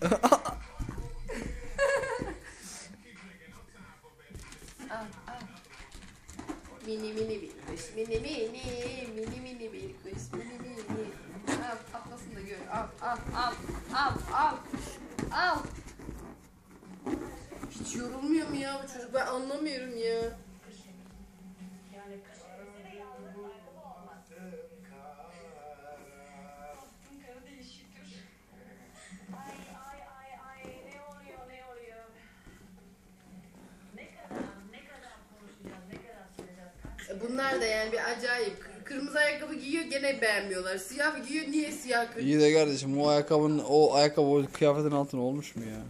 Mini mini bir kuş, mini mini, mini mini bir kuş, mini mini. Al, patlasın da gör. Al, al, al, al, al, al. Hiç yorulmuyor mu ya bu çocuk? Ben anlamıyorum ya. Bunlar da yani bir acayip. Kır- Kırmızı ayakkabı giyiyor gene beğenmiyorlar. Siyah giyiyor niye siyah kır? İyi de kardeşim o ayakkabının o ayakkabı o kıyafetin altına olmuş mu ya?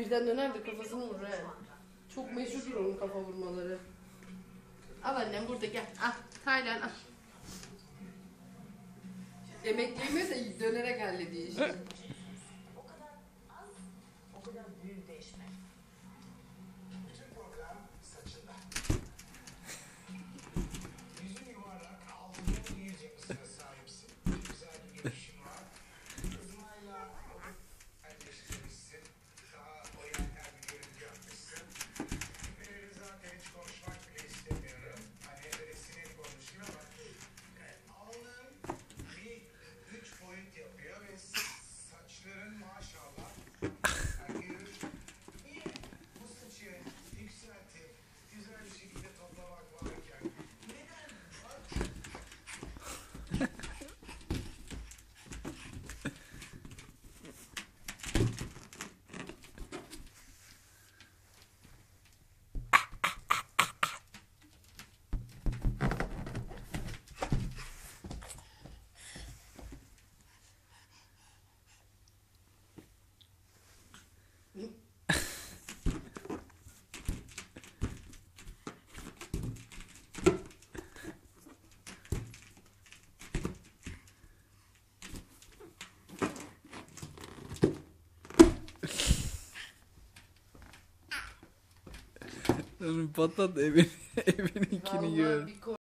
Birden döner de kafasını vurur he. Çok meşhurdur onun kafa vurmaları. Al annem burada gel. Al. Taylan al. Yemek yemiyorsa dönerek hallediyor işte. O kadar az, o kadar büyük değişmek. Patlat evin evininkini bir